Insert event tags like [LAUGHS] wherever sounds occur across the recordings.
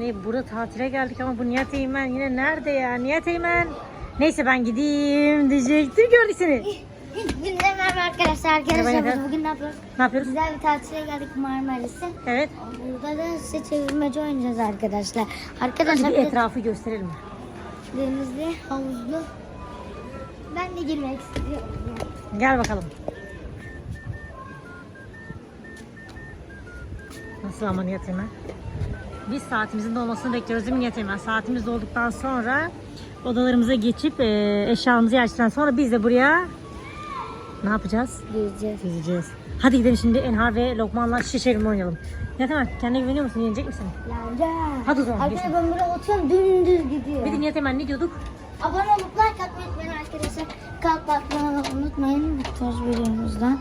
Ne burada tatile geldik ama bu Nihat Eymen yine nerede ya? Nihat Eymen. Neyse ben gideyim diyecektim gördük seni. Gündem merhaba arkadaşlar. Arkadaşlar Merhaba. biz bugün ne yapıyoruz? Ne yapıyoruz? Güzel bir tatile geldik Marmaris'e. Evet. Burada da size çevirmece oynayacağız arkadaşlar. Hadi Arkadaşlar bir bir etrafı gösterelim. denizli, havuzlu. Ben de girmek istiyorum. Gel bakalım. Nasıl ama Nihat Eymen? Biz saatimizin dolmasını bekliyoruz değil mi Nihat Eymen? Saatimiz dolduktan sonra odalarımıza geçip e, eşyalarımızı yerleştirdikten sonra biz de buraya ne yapacağız? Gireceğiz. Yüzeceğiz. Hadi gidelim şimdi Enhar ve Lokman'la şişe çevirme oynayalım. Nihat Eymen kendine güveniyor musun? Yenecek misin? Yani. Hadi o zaman, Arkadaşlar ben buraya oturuyorum dümdüz gidiyor. Bir de Nihat Eymen ne diyorduk? Abone olup like atmayı unutmayın arkadaşlar. Kalp atmayı unutmayın. Bu tarz videomuzdan.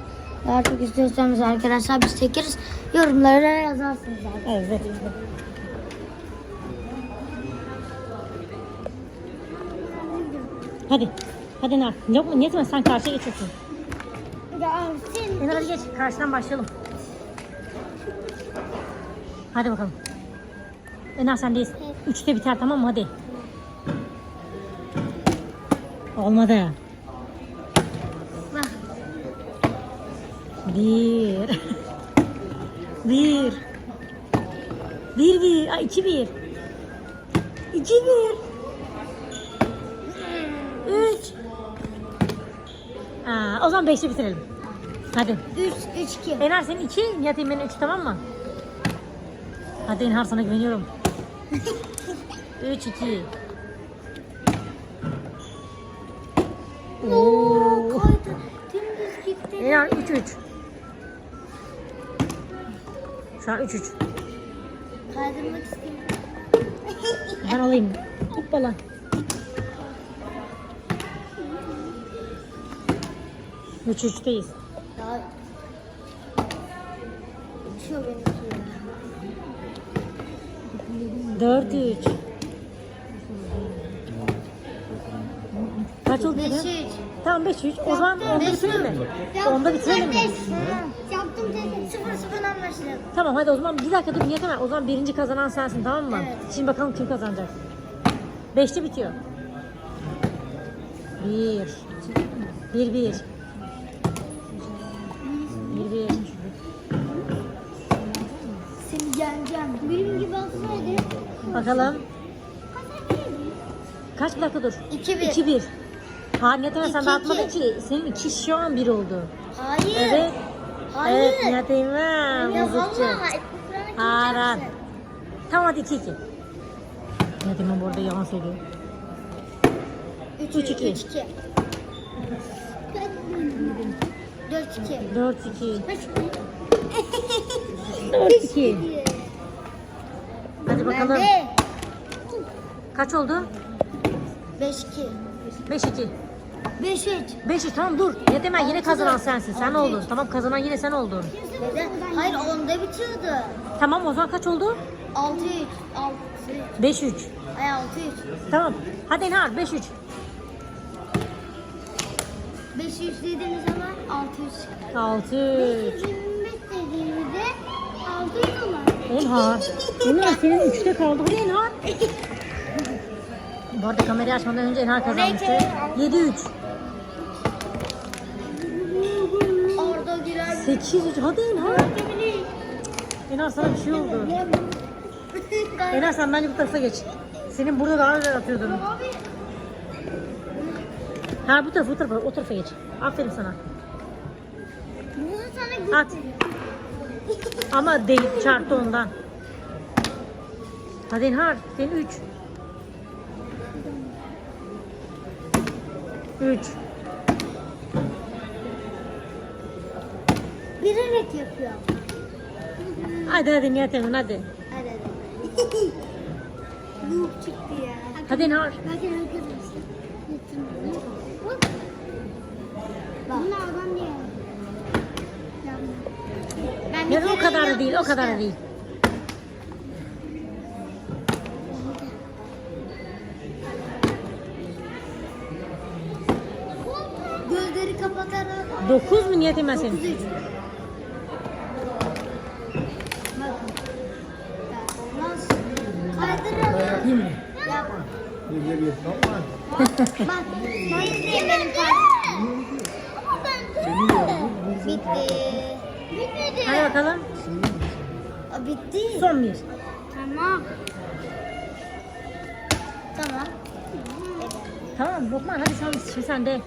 Eğer çok istiyorsanız arkadaşlar biz çekeriz. Yorumlara yazarsınız zaten. Evet. Hadi. Hadi Enhar. Yok mu? Eymen sen karşıya geçiyorsun. Enhar hadi geç. Karşıdan başlayalım. Hadi bakalım. Enhar sendeyiz. Üçte biter tamam mı? Hadi. Olmadı. Bir. Bir. Bir bir. Ay iki bir. İki bir. O zaman beşte bitirelim. Hadi. 3 3 2. Enar senin iki, Nihat Emin'in üç tamam mı? Hadi Enhar sana güveniyorum. [LAUGHS] Üç, iki. Oo. Koydu. Dümdüz gitti. Enar üç, üç. Şu an üç, üç. Kaydırmak istiyorum. Ben alayım. Hoppala. Üç, üçteyiz. Ya. Uçuyor benimki. Dört, üç. Kaç oldu? 5 dedim? 3. Tamam 5 3. O zaman onda bitirelim mi? Onda bitirelim mi? Yaptım dedim. 0 0'dan başlayalım. Tamam hadi o zaman bir dakika dur Ömer. O zaman birinci kazanan sensin tamam mı? Evet. Şimdi bakalım kim kazanacak. Beşte bitiyor. Bir bir. Bir Bakalım. Kaç dakika dur. 2 1. 2 1. Ha Nihat Ömer sen İki, dağıtmadın iki. ki. Senin iki şu an bir oldu. Hayır. Evet. Hayır. Evet Nihat Ömer. Ya Mızıkçı. vallahi. Tamam hadi 2 2. Nihat Ömer bu arada yalan söylüyor. 3 Üç, 2 iki. 3 2. 4 2. 4 2. 5 4 2. Hadi bakalım. Kaç oldu? 5 2. 5 2. 5 3. 5 3 tamam dur. Nihat Ömer yine kazanan sensin. Sen Altı, oldun. Tamam kazanan yine sen oldun. Hayır onda bitiyordu. Tamam o zaman kaç oldu? 6 3. 6 3. 5 3. Ay 6 3. Tamam. Hadi Enhar 5 3. 5 3 dediğimiz zaman 6 3. 6 3. 25 dediğimizde 600 olan. Enhar. Enhar senin 3'te kaldı. Hadi Enhar. Bu arada kamerayı açmadan önce Enhar kazanmıştı. 7 3. Orada girer. 8 3. Hadi Enhar. Enhar sana bir şey oldu. Enhar sen bence bu tarafa geç. Senin burada daha güzel atıyordun. Ha bu tarafa, bu tarafa, o tarafa geç. Aferin sana. Bunu sana At. Ama değil, çarptı ondan. Hadi Enhar, senin 3. 3. bilerek yapıyor. Hadi hadi Nihat Emin hadi. Hadi hadi. [LAUGHS] Noob çıktı ya. Hadi Enhar. Bakın arkadaşlar. Bak. Bunu adam diye. Ben bir Ya o kadar da değil, o kadar da değil. Gözleri kapatarak 9 mu Emin 9 senin? 3. Bakın. Ya, Nasıl? Kaç Yapayım mı? Yap. Bir bir bir. Tamam. Bak. Ben izleyeyim benim kartım. Bitti. Bitmedi. Hadi bakalım. Aa, bitti. Son bir. Tamam. Tamam. Tamam Lokman hadi sen şimdi sen de.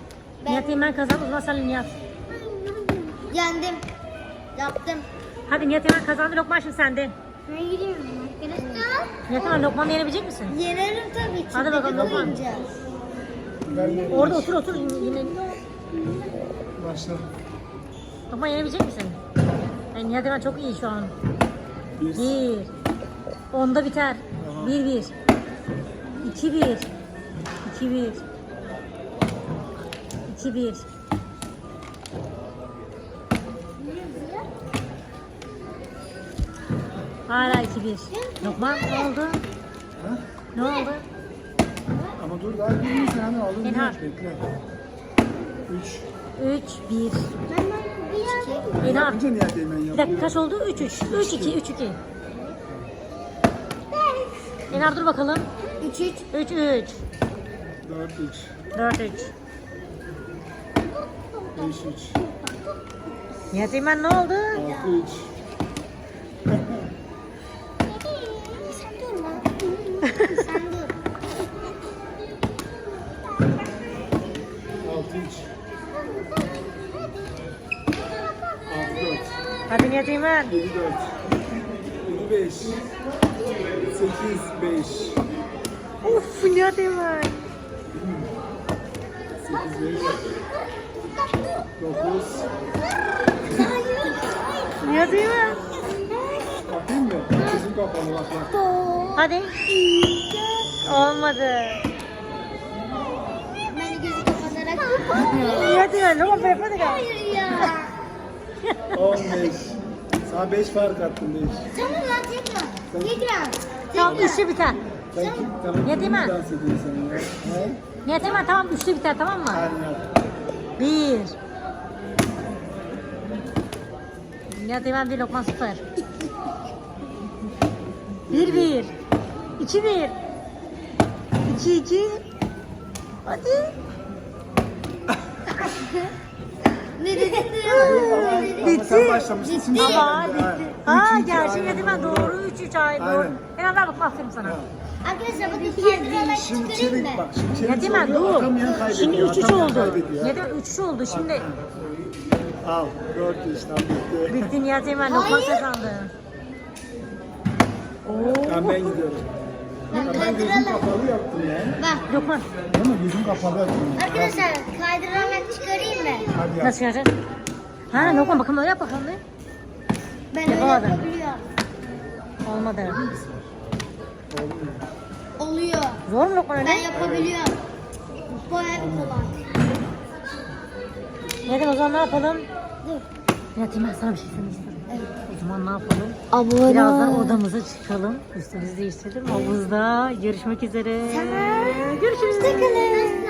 Nihat Eymen kazandı o zaman sen Nihat. Yendim. Yaptım. Hadi Nihat Eymen kazandı Lokman şimdi sende. Ben gidiyorum arkadaşlar. Nihat Eymen Lokman'ı yenebilecek misin? Yenerim tabii ki. Hadi bakalım, Lokman. Ben Orada otur otur yine. başla. Lokman yenebilecek misin? Yani Nihat Eymen çok iyi şu an. Bir. Bir. Onda biter. Tamam. Bir bir. İki bir. İki bir. İki bir. Hala iki bir. Lokman ne oldu? Ha? Ne oldu? Ama dur daha bir tane aldım. Bekle. Üç. Üç bir. İlhan. Bir dakika kaç oldu? 3-3. 3-2. 3-2. Enar dur bakalım. 3-3. 3-3. 4-3. 4-3. 5-3. Yetemen ne oldu? 6-3. Eymen. Yedi dört. Yedi beş. Sekiz beş. Of Nihat Eymen. Sekiz beş. Dokuz. Nihat Eymen. Bakayım mı? Gözüm kapalı bak bak. Hadi. Olmadı. Ben gözü kapatarak. Ne oldu? Yapmadık ha. Hayır ya. [LAUGHS] On beş. Sana beş fark attım beş. Tamam lan tekrar. Tekrar. Tamam Tekrar. üçlü biter. Sen kim? Tamam. Eymen. Dans ediyorsun ya. He? Tamam üçlü biter tamam mı? Aynen. Bir. Eymen bir Lokman sıfır. Bir bir. İki bir. İki iki. Hadi. [LAUGHS] Ne dedin Ama Bitti. sen başlamışsın. Şimdi Ama bitti. Ha, gerçi Nihat Eymen doğru. Üç üç ay doğru. Aynen. Hemen ver bakma aferin sana. Arkadaşlar bakın kaydırarak Şimdi çıkarayım çevik mı? bak. Şimdi çevik Nihat Eymen oluyor, dur. atamayan kaybediyor. Şimdi üç üç atamayan oldu. kaybediyor. Eymen üç üç oldu. Şimdi Al. Dört işte bitti. bitti Nihat Eymen Lokman Hayır. kazandı. Oo. Tamam ben gidiyorum. Ben gözüm kaydıralım. kapalı yaptım ya. Bak Lokman Ama gözüm kapalı yaptım. arkadaşlar kaydırarak çıkarayım mı? Hadi yap. nasıl yapacaksın? Ha Lokman bakalım öyle yap bakalım. Ben öyle Yapamadım. yapabiliyorum. Olmadı. Oluyor. Zor mu Lokman Ben öyle? yapabiliyorum. Bayağı bir kolay. Neden o zaman ne yapalım? Dur. Nihat Eymen sana bir şey. O zaman ne yapalım? Abone Birazdan odamıza çıkalım. Üstümüzü değiştirelim. Havuzda görüşmek üzere. Tamam. Görüşürüz. Hoşçakalın.